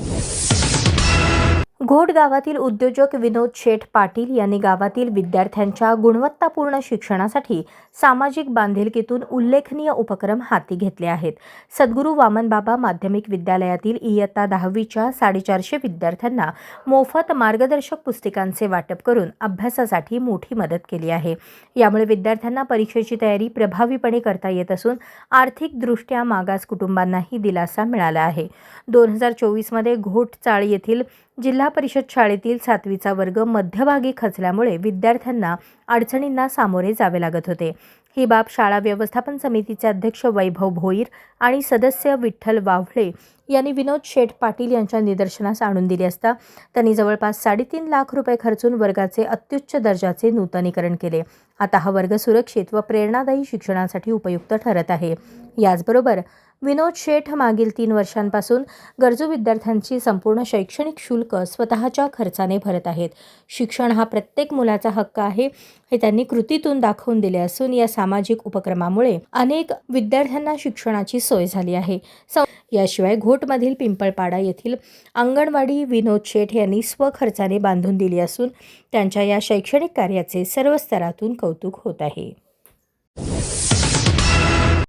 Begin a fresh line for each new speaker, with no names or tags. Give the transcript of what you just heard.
you घोट गावातील उद्योजक विनोद शेठ पाटील यांनी गावातील विद्यार्थ्यांच्या गुणवत्तापूर्ण शिक्षणासाठी सामाजिक बांधिलकीतून उल्लेखनीय उपक्रम हाती घेतले आहेत. सद्गुरू वामनबाबा माध्यमिक विद्यालयातील इयत्ता दहावीच्या साडेचारशे विद्यार्थ्यांना मोफत मार्गदर्शक पुस्तिकांचे वाटप करून अभ्यासासाठी मोठी मदत केली आहे. यामुळे विद्यार्थ्यांना परीक्षेची तयारी प्रभावीपणे करता येत असून आर्थिकदृष्ट्या मागास कुटुंबांनाही दिलासा मिळाला आहे. दोन हजार चोवीसमध्ये घोटचाळ येथील जिल्हा परिषद शाळेतील सातवीचा वर्ग मध्यभागी खचल्यामुळे विद्यार्थ्यांना अडचणींना सामोरे जावे लागत होते. ही बाब शाळा व्यवस्थापन समितीचे अध्यक्ष वैभव भोईर आणि सदस्य विठ्ठल वावळे यांनी विनोद शेठ पाटील यांच्या निदर्शनास आणून दिली असता त्यांनी जवळपास साडेतीन लाख रुपये खर्चून वर्गाचे अत्युच्च दर्जाचे नूतनीकरण केले. आता हा वर्ग सुरक्षित व प्रेरणादायी शिक्षणासाठी उपयुक्त ठरत आहे. याचबरोबर विनोद शेठ मागील तीन वर्षांपासून गरजू विद्यार्थ्यांची संपूर्ण शैक्षणिक शुल्क स्वतःच्या खर्चाने भरत आहेत. शिक्षण हा प्रत्येक मुलाचा हक्क आहे हे त्यांनी कृतीतून दाखवून दिले असून या सामाजिक उपक्रमामुळे अनेक विद्यार्थ्यांना शिक्षणाची सोय झाली आहे. स- याशिवाय घोटमधील पिंपळपाडा येथील अंगणवाडी विनोद शेठ यांनी स्वखर्चाने बांधून दिली असून त्यांच्या या शैक्षणिक कार्याचे सर्व स्तरातून कौतुक होत आहे.